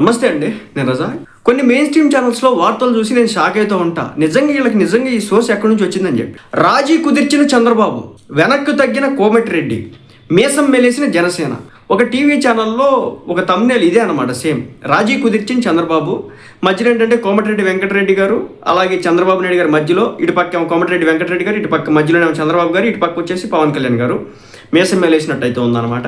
నమస్తే అండి నేను రజా. కొన్ని మెయిన్ స్ట్రీమ్ ఛానల్స్లో వార్తలు చూసి నేను షాక్ అవుతూ ఉంటా. నిజంగా వీళ్ళకి నిజంగా ఈ సోర్స్ ఎక్కడి నుంచి వచ్చిందని చెప్పి. రాజీ కుదిర్చిన చంద్రబాబు వెనక్కు తగ్గిన కోమటిరెడ్డి మీసం మెలేసిన జనసేన. ఒక టీవీ ఛానల్లో ఒక తమ్నేల్ ఇదే అనమాట సేమ్ రాజీ కుదిర్చిన చంద్రబాబు మధ్యలో ఏంటంటే కోమటిరెడ్డి వెంకటరెడ్డి గారు అలాగే చంద్రబాబు నాయుడు గారి మధ్యలో ఇటు పక్క కోమటిరెడ్డి వెంకటరెడ్డి గారు ఇటు పక్క మధ్యలో చంద్రబాబు గారు ఇటు పక్క వచ్చేసి పవన్ కళ్యాణ్ గారు మీసం మేలేసినట్టయితే ఉందన్నమాట.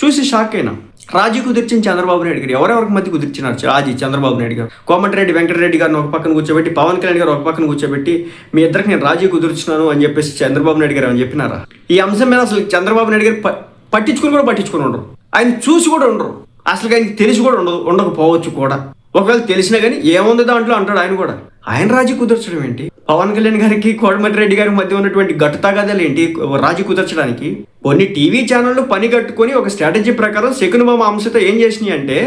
చూసి షాక్ అయినా. రాజీ కుదిర్చిన చంద్రబాబు నాయుడు గారు. ఎవరెవరికి మధ్య కుదిర్చినారు? రాజీ చంద్రబాబు నాయుడు గారు. కోమటిరెడ్డి వెంకటరెడ్డి గారిని ఒక పక్కన కూర్చోబెట్టి పవన్ కళ్యాణ్ గారు ఒక పక్కన కూర్చోబెట్టి మీ ఇద్దరికి నేను రాజీ కుదుర్చున్నాను అని చెప్పేసి చంద్రబాబు నాయుడు గారు అని చెప్పినారా? ఈ అంశం మీద అసలు చంద్రబాబు నాయుడు గారు పట్టించుకుని కూడా పట్టించుకుని ఉండరు. ఆయన చూసి కూడా ఉండరు. అసలు ఆయనకి తెలిసి కూడా ఉండదు ఉండకపోవచ్చు కూడా. ఒకవేళ తెలిసినా కానీ ఏముంది దాంట్లో అంటాడు ఆయన కూడా. ఆయన రాజీ కుదర్చడం ఏంటి? పవన్ కళ్యాణ్ గారికి కోడమటి రెడ్డి గారి మధ్య ఉన్నటువంటి గట్టు తగాదాలు ఏంటి? రాజీ కుదర్చడానికి? కొన్ని టీవీ ఛానళ్ళు పని కట్టుకొని ఒక స్ట్రాటజీ ప్రకారం శకునబామ అంశతో ఏం చేసినాయి అంటే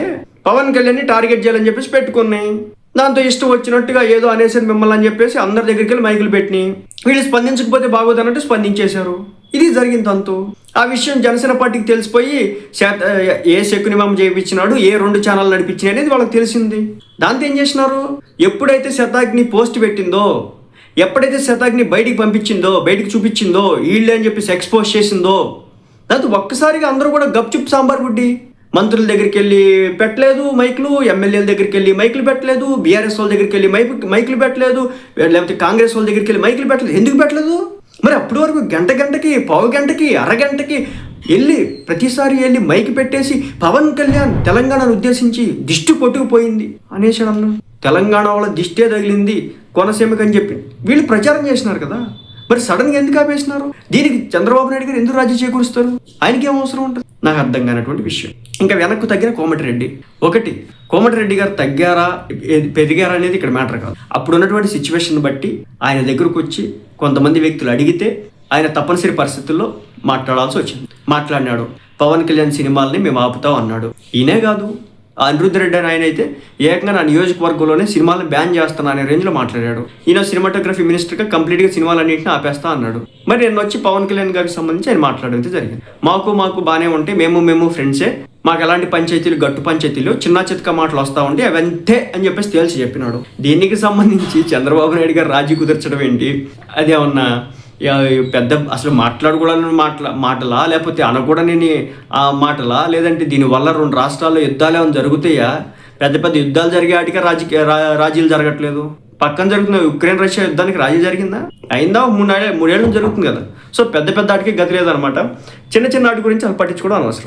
పవన్ కళ్యాణ్ని టార్గెట్ చేయాలని చెప్పేసి పెట్టుకున్నాయి. దాంతో ఇష్టం వచ్చినట్టుగా ఏదో అనేసి మిమ్మల్ని అని చెప్పేసి అందరి దగ్గరికి వెళ్ళి మైకులు పెట్టినాయి. వీళ్ళు స్పందించకపోతే బాగోదన్నట్టు స్పందించేశారు. ఇది జరిగింది తంతు. ఆ విషయం జనసేన పార్టీకి తెలిసిపోయి శాత ఏ శకునిమామ చేయించినాడు ఏ రెండు ఛానల్ నడిపించినాయి అనేది వాళ్ళకి తెలిసింది. దాంతో ఏం చేసినారు? ఎప్పుడైతే శతాగ్ని పోస్ట్ పెట్టిందో ఎప్పుడైతే శతాగ్ని బయటికి పంపించిందో బయటికి చూపించిందో వీళ్ళే అని చెప్పేసి ఎక్స్పోజ్ చేసిందో తర్వాత ఒక్కసారిగా అందరూ కూడా గప్చుప్ సాంబార్ బుడ్డి. మంత్రుల దగ్గరికి వెళ్ళి పెట్టలేదు మైకులు ఎమ్మెల్యేల దగ్గరికి వెళ్ళి మైకులు పెట్టలేదు బీఆర్ఎస్ వాళ్ళ దగ్గరికి వెళ్ళి మైక్ మైకులు పెట్టలేదు లేకపోతే కాంగ్రెస్ వాళ్ళ దగ్గరికి వెళ్ళి మైకులు పెట్టలేదు. ఎందుకు పెట్టలేదు? మరి అప్పటి వరకు గంట గంటకి పావు గంటకి అరగంటకి వెళ్ళి ప్రతిసారి వెళ్ళి మైక్ పెట్టేసి పవన్ కళ్యాణ్ తెలంగాణను ఉద్దేశించి దిష్టి కొట్టుకుపోయింది. అనేసి అన్నాడు తెలంగాణ వాళ్ళ దిష్టే తగిలింది కోనసీమకి అని చెప్పి. వీళ్ళు ప్రచారం చేసినారు కదా. మరి సడన్గా ఎందుకు ఆపేసినారు? దీనికి చంద్రబాబు నాయుడు గారు ఎందుకు రాజీ చేకూరుస్తారు? ఆయనకి ఏం అవసరం ఉంటుంది? నాకు అర్థం కానటువంటి విషయం. ఇంకా వెనక్కు తగ్గిన కోమటిరెడ్డి. ఒకటి కోమటిరెడ్డి గారు తగ్గారా పెరిగారా అనేది ఇక్కడ మ్యాటర్ కాదు. అప్పుడు ఉన్నటువంటి సిచ్యువేషన్ బట్టి ఆయన దగ్గరకు వచ్చి కొంతమంది వ్యక్తులు అడిగితే ఆయన తప్పనిసరి పరిస్థితుల్లో మాట్లాడాల్సి వచ్చింది. మాట్లాడినాడు. పవన్ కళ్యాణ్ సినిమాల్ని మేము ఆపుతాం అన్నాడు. ఈయనే కాదు అనిరుద్ధ రెడ్డి అని ఆయన అయితే ఏకంగా నా నియోజకవర్గంలోనే సినిమాలను బ్యాన్ చేస్తాను అనే రేంజ్లో మాట్లాడాడు. ఈయన సినిమాటోగ్రఫీ మినిస్టర్గా కంప్లీట్గా సినిమాలన్నింటినీ ఆపేస్తా అన్నాడు. మరి నేను వచ్చి పవన్ కళ్యాణ్ గారికి సంబంధించి ఆయన మాట్లాడడం జరిగింది. మాకు మాకు బాగానే ఉంటే మేము మేము ఫ్రెండ్సే మాకు ఎలాంటి పంచాయతీలు గట్టు పంచాయతీలు చిన్న చితక మాటలు వస్తూ ఉంటే అవంతే అని చెప్పేసి తేల్చి చెప్పినాడు. దీనికి సంబంధించి చంద్రబాబు నాయుడు గారు రాజీ కుదర్చడం ఏంటి? అదేమన్నా పెద్ద అసలు మాట్లాడకూడని మాటల మాటలా? లేకపోతే అనకూడని ఆ మాటలా? లేదంటే దీనివల్ల రెండు రాష్ట్రాల్లో యుద్ధాలు ఏమైనా జరుగుతాయా? పెద్ద పెద్ద యుద్ధాలు జరిగే ఆటికే రాజకీయ రా- రాజీలు జరగట్లేదు. పక్కన జరుగుతున్న ఉక్రెయిన్ రష్యా యుద్ధానికి రాజీ జరిగిందా? అయిందా? మూడు మూడేళ్ళు నుంచి జరుగుతుంది కదా. సో పెద్ద పెద్ద ఆటికి గతి లేదనమాట చిన్న చిన్న ఆటి గురించి అలా పట్టించుకోవడం అనవసరం.